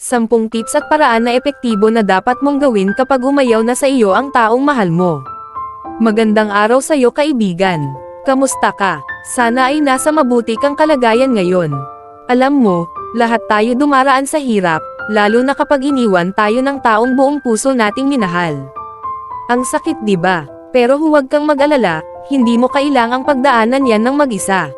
Sampung tips at paraan na epektibo na dapat mong gawin kapag umayaw na sa iyo ang taong mahal mo. Magandang araw sa iyo kaibigan. Kamusta ka? Sana ay nasa mabuti kang kalagayan ngayon. Alam mo, lahat tayo dumaraan sa hirap, lalo na kapag iniwan tayo ng taong buong puso nating minahal. Ang sakit 'di ba? Pero huwag kang mag-alala, hindi mo kailangang pagdaanan yan ng mag-isa.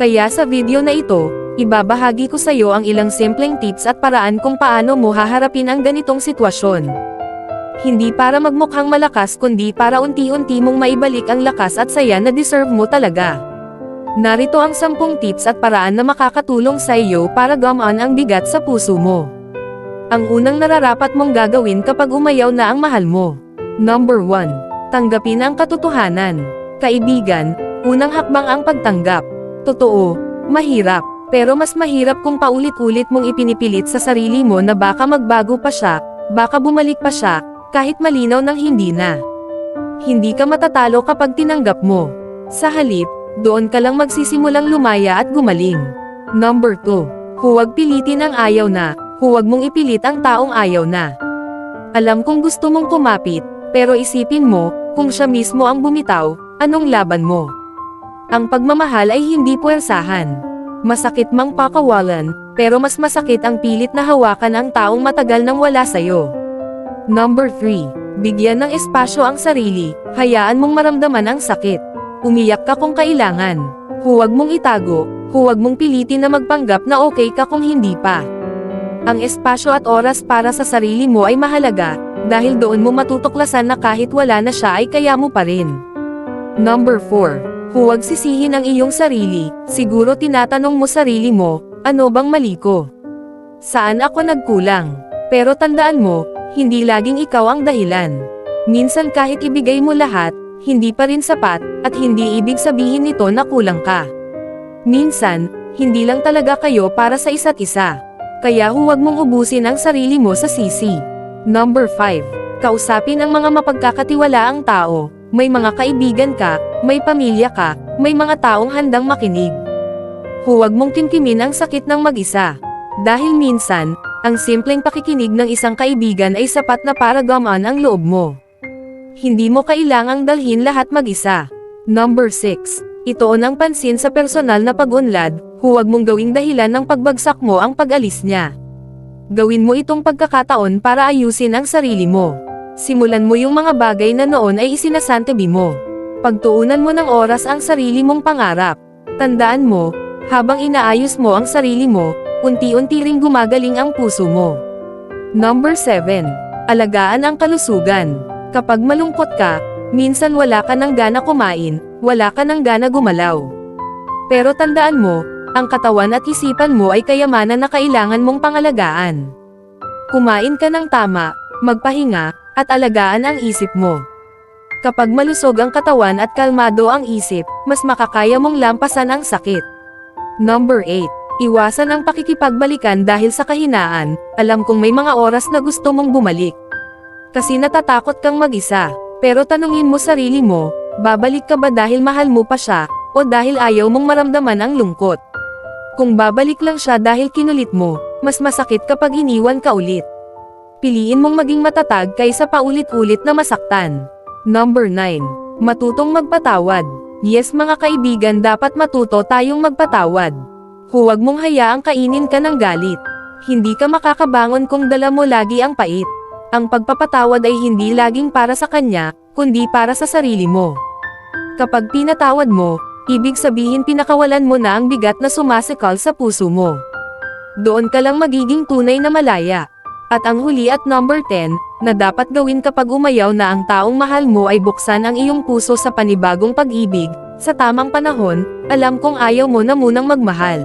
Kaya sa video na ito, ibabahagi ko sa iyo ang ilang simpleng tips at paraan kung paano mo haharapin ang ganitong sitwasyon. Hindi para magmukhang malakas kundi para unti-unti mong maibalik ang lakas at saya na deserve mo talaga. Narito ang 10 tips at paraan na makakatulong sa iyo para gamaan ang bigat sa puso mo. Ang unang nararapat mong gagawin kapag umayaw na ang mahal mo. Number 1. Tanggapin ang katotohanan. Kaibigan, unang hakbang ang pagtanggap. Totoo, mahirap, pero mas mahirap kung paulit-ulit mong ipinipilit sa sarili mo na baka magbago pa siya, baka bumalik pa siya, kahit malinaw ng hindi na. Hindi ka matatalo kapag tinanggap mo. Sa halip, doon ka lang magsisimulang lumaya at gumaling. Number 2. Huwag pilitin ang ayaw na, huwag mong ipilit ang taong ayaw na. Alam kong gusto mong kumapit, pero isipin mo, kung siya mismo ang bumitaw, anong laban mo? Ang pagmamahal ay hindi puwersahan. Masakit mang pakawalan, pero mas masakit ang pilit na hawakan ang taong matagal nang wala sa'yo. Number 3. Bigyan ng espasyo ang sarili, hayaan mong maramdaman ang sakit. Umiyak ka kung kailangan. Huwag mong itago, huwag mong pilitin na magpanggap na okay ka kung hindi pa. Ang espasyo at oras para sa sarili mo ay mahalaga, dahil doon mo matutuklasan na kahit wala na siya ay kaya mo pa rin. Number 4. Huwag sisihin ang iyong sarili, siguro tinatanong mo sarili mo, ano bang mali ko? Saan ako nagkulang? Pero tandaan mo, hindi laging ikaw ang dahilan. Minsan kahit ibigay mo lahat, hindi pa rin sapat, at hindi ibig sabihin nito na kulang ka. Minsan, hindi lang talaga kayo para sa isa't isa. Kaya huwag mong ubusin ang sarili mo sa sisi. Number 5. Kausapin ang mga mapagkakatiwalaang tao. May mga kaibigan ka, may pamilya ka, may mga taong handang makinig. Huwag mong kimkimin ang sakit ng mag-isa. Dahil minsan, ang simpleng pakikinig ng isang kaibigan ay sapat na para gamaan ang loob mo. Hindi mo kailangang dalhin lahat mag-isa. Number 6. Itoon ang pansin sa personal na pag-unlad, huwag mong gawing dahilan ng pagbagsak mo ang pag-alis niya. Gawin mo itong pagkakataon para ayusin ang sarili mo. Simulan mo yung mga bagay na noon ay isinasantabi mo. Pagtuunan mo ng oras ang sarili mong pangarap. Tandaan mo, habang inaayos mo ang sarili mo, unti-unti ring gumagaling ang puso mo. Number 7. Alagaan ang kalusugan. Kapag malungkot ka, minsan wala ka ng gana kumain, wala ka ng gana gumalaw. Pero tandaan mo, ang katawan at isipan mo ay kayamanan na kailangan mong pangalagaan. Kumain ka ng tama, magpahinga, at alagaan ang isip mo. Kapag malusog ang katawan at kalmado ang isip, mas makakaya mong lampasan ang sakit. Number 8. Iwasan ang pakikipagbalikan dahil sa kahinaan, alam kong may mga oras na gusto mong bumalik. Kasi natatakot kang mag-isa, pero tanungin mo sarili mo, babalik ka ba dahil mahal mo pa siya, o dahil ayaw mong maramdaman ang lungkot? Kung babalik lang siya dahil kinulit mo, mas masakit kapag iniwan ka ulit. Piliin mong maging matatag kaysa paulit-ulit na masaktan. Number 9. Matutong magpatawad. Yes mga kaibigan dapat matuto tayong magpatawad. Huwag mong hayaang kainin ka ng galit. Hindi ka makakabangon kung dala mo lagi ang pait. Ang pagpapatawad ay hindi laging para sa kanya, kundi para sa sarili mo. Kapag pinatawad mo, ibig sabihin pinakawalan mo na ang bigat na sumasikal sa puso mo. Doon ka lang magiging tunay na malaya. At ang huli at number 10, na dapat gawin kapag umayaw na ang taong mahal mo ay buksan ang iyong puso sa panibagong pag-ibig, sa tamang panahon, alam kong ayaw mo na munang magmahal.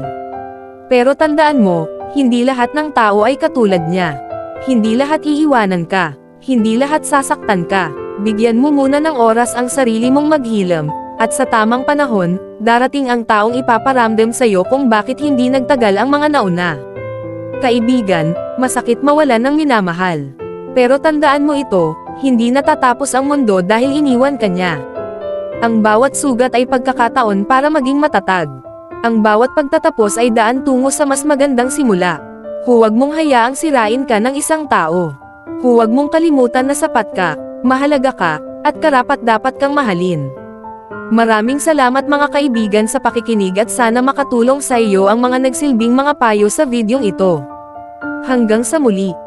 Pero tandaan mo, hindi lahat ng tao ay katulad niya. Hindi lahat iiwanan ka, hindi lahat sasaktan ka, bigyan mo muna ng oras ang sarili mong maghilom, at sa tamang panahon, darating ang taong ipaparamdam sa'yo kung bakit hindi nagtagal ang mga nauna. Kaibigan, masakit mawalan ng minamahal. Pero tandaan mo ito, hindi natatapos ang mundo dahil iniwan ka niya. Ang bawat sugat ay pagkakataon para maging matatag. Ang bawat pagtatapos ay daan tungo sa mas magandang simula. Huwag mong hayaang sirain ka ng isang tao. Huwag mong kalimutan na sapat ka, mahalaga ka, at karapat dapat kang mahalin. Maraming salamat mga kaibigan sa pakikinig at sana makatulong sa iyo ang mga nagsilbing mga payo sa videong ito. Hanggang sa muli.